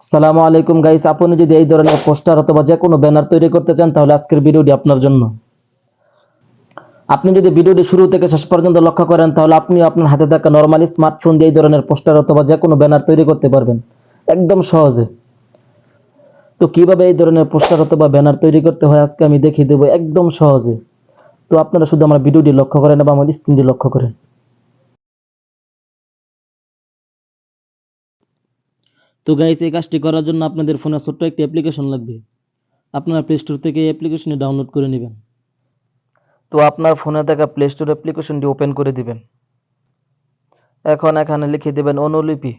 সালামু আলাইকুম গাইস, আপনি যদি এই ধরনের পোস্টার অথবা যে কোনো ব্যানার তৈরি করতে চান, তাহলে আজকের ভিডিওটি আপনার জন্য। আপনি যদি ভিডিওটি শুরু থেকে শেষ পর্যন্ত লক্ষ্য করেন, তাহলে আপনি আপনার হাতে থাকা নর্মালি স্মার্টফোন দিয়ে এই ধরনের পোস্টার অথবা যে কোনো ব্যানার তৈরি করতে পারবেন। একদম সহজে। তো কীভাবে এই ধরনের পোস্টার অথবা ব্যানার তৈরি করতে হয়, আজকে আমি দেখিয়ে দেবো একদম সহজে। তো আপনারা শুধু আমার ভিডিওটি লক্ষ্য করেন এবং আমার স্ক্রিনটি লক্ষ্য করেন। তো গাইস এই কাজটি করার জন্য আপনাদের ফোনে ছোট্ট একটি অ্যাপ্লিকেশন লাগবে। আপনারা প্লে স্টোর থেকে এই অ্যাপ্লিকেশনটি ডাউনলোড করে নেবেন। তো আপনার ফোনে থাকা প্লে স্টোর অ্যাপ্লিকেশনটি ওপেন করে দিবেন। এখন এখানে লিখে দেবেন অনুলিপি।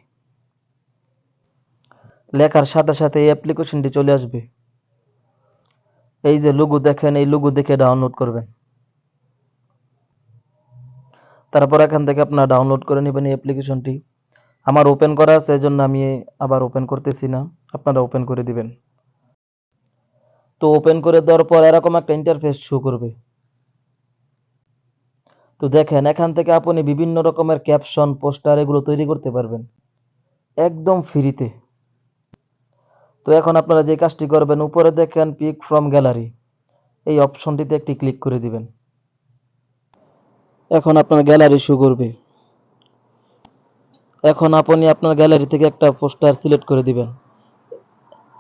লেখার সাথে সাথে এই অ্যাপ্লিকেশনটি চলে আসবে। এই যে লুগু দেখেন, এই লুগু দেখে ডাউনলোড করবেন। তারপর এখান থেকে আপনারা ডাউনলোড করে নেবেন এই অ্যাপ্লিকেশনটি আমার ওপেন করা আছে এই জন্য আমি আবার ওপেন করতেছি না। আপনারা ওপেন করে দিবেন। তো ওপেন করে দেওয়ার পর এরকম একটা ইন্টারফেস শো করবে। তো দেখেন, এখান থেকে আপনি বিভিন্ন রকমের ক্যাপশন পোস্টার এগুলো তৈরি করতে পারবেন। একদম ফ্রিতে তো এখন আপনারা যে কাজটি করবেন, উপরে দেখেন পিক ফ্রম গ্যালারি এই অপশনটিতে একটি ক্লিক করে দিবেন। এখন আপনার গ্যালারি শো করবে। এখন আপনি আপনার গ্যালারি থেকে একটা পোস্টার সিলেক্ট করে দিবেন।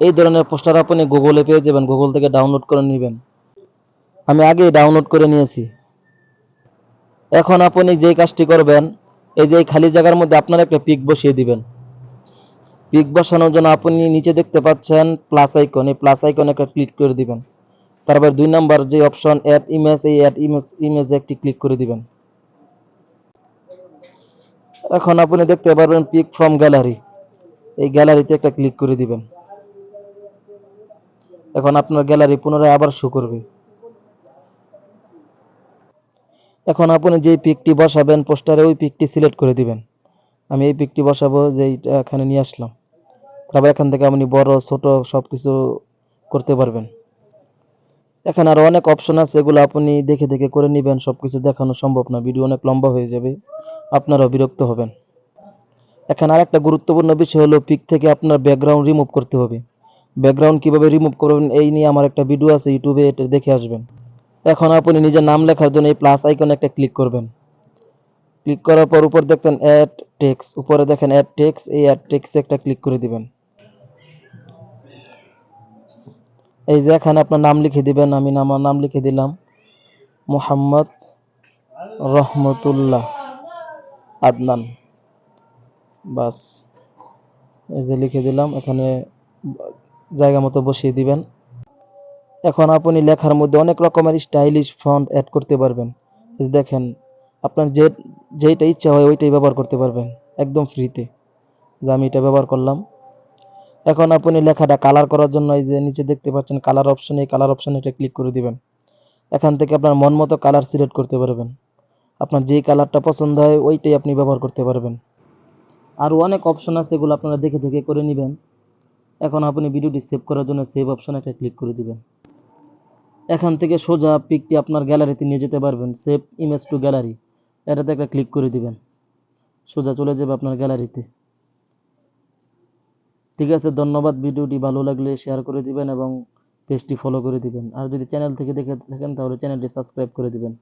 এই ধরনের পোস্টার আপনি গুগলে পেয়ে যাবেন গুগল থেকে ডাউনলোড করে নেবেন। আমি আগেই ডাউনলোড করে নিয়েছি। এখন আপনি যেই কাজটি করবেন, এই যে খালি জায়গার মধ্যে আপনার একটা পিক বসিয়ে দিবেন। পিক বসানোর জন্য আপনি নিচে দেখতে পাচ্ছেন প্লাস আইকন এই প্লাস আইকনে একটা ক্লিক করে দিবেন। তারপর দুই নাম্বার যে অপশন অ্যাড ইমেজ এই অ্যাড ইমেজ ইমেজে একটি ক্লিক করে দিবেন। এখন আপনি দেখতে পারবেন পিক ফ্রম গ্যালারি এই গ্যালারিতে একটা ক্লিক করে দিবেন। এখন আপনার গ্যালারি পুনরায় আবার শো করবে। এখন আপনি যেই পিকটি বসাবেন পোস্টারে ওই পিকটি সিলেক্ট করে দিবেন। আমি এই পিকটি বসাবো যে এইটা এখানে নিয়ে আসলাম। তারপর এখান থেকে আপনি বড়, ছোট সব কিছু করতে পারবেন। এখানে আরও অনেক অপশন আছে, এগুলো আপনি দেখে দেখে করে নেবেন সব কিছু দেখানো সম্ভব না ভিডিও অনেক লম্বা হয়ে যাবে, আপনারাও বিরক্ত হবেন। এখানে আরেকটা গুরুত্বপূর্ণ বিষয় হলো পিক থেকে আপনার ব্যাকগ্রাউন্ড রিমুভ করতে হবে। ব্যাকগ্রাউন্ড কীভাবে রিমুভ করবেন, এই নিয়ে আমার একটা ভিডিও আছে ইউটিউবে এটা দেখে আসবেন। এখন আপনি নিজের নাম লেখার জন্য এই প্লাস আইকনে একটা ক্লিক করবেন। ক্লিক করার পর উপর দেখতেন অ্যাড টেক্স উপরে দেখেন অ্যাড টেক্স এই অ্যাড টেক্সে একটা ক্লিক করে দিবেন। এই যে এখানে আপনার নাম লিখে দিবেন, আমি আমার নাম লিখে দিলাম। মোহাম্মদ রহমতুল্লাহ আদনান। বাস, এই যে লিখে দিলাম, এখানে জায়গা মতো বসিয়ে দিবেন। এখন আপনি লেখার মধ্যে অনেক রকমের স্টাইলিশ ফন্ট অ্যাড করতে পারবেন। দেখেন, আপনার যে যেইটা ইচ্ছা হয় ওইটাই ব্যবহার করতে পারবেন, একদম ফ্রিতে যে আমি এটা ব্যবহার করলাম। এখন আপনি লেখাটা কালার করার জন্য এই যে নিচে দেখতে পাচ্ছেন কালার অপশন এই কালার অপশনে এটা ক্লিক করে দিবেন। এখান থেকে আপনার মন মতো কালার সিলেক্ট করতে পারবেন। আপনার যেই কালারটা পছন্দ হয়, ওইটাই আপনি ব্যবহার করতে পারবেন। আরও অনেক অপশন আছে, এগুলো আপনারা দেখে দেখে করে নেবেন। এখন আপনি ভিডিওটি সেভ করার জন্য সেভ অপশনে একটা ক্লিক করে দিবেন। এখান থেকে সোজা পিকটি আপনার গ্যালারিতে নিয়ে যেতে পারবেন সেভ ইমেজ টু গ্যালারি এটাতে একটা ক্লিক করে দিবেন। সোজা চলে যাবে আপনার গ্যালারিতে ঠিক আছে, ধন্যবাদ। ভিডিওটি ভালো লাগলে শেয়ার করে দিবেন এবং পেজটি ফলো করে দিবেন। আর যদি চ্যানেল থেকে দেখে থাকেন, তাহলে চ্যানেলটি সাবস্ক্রাইব করে দিবেন।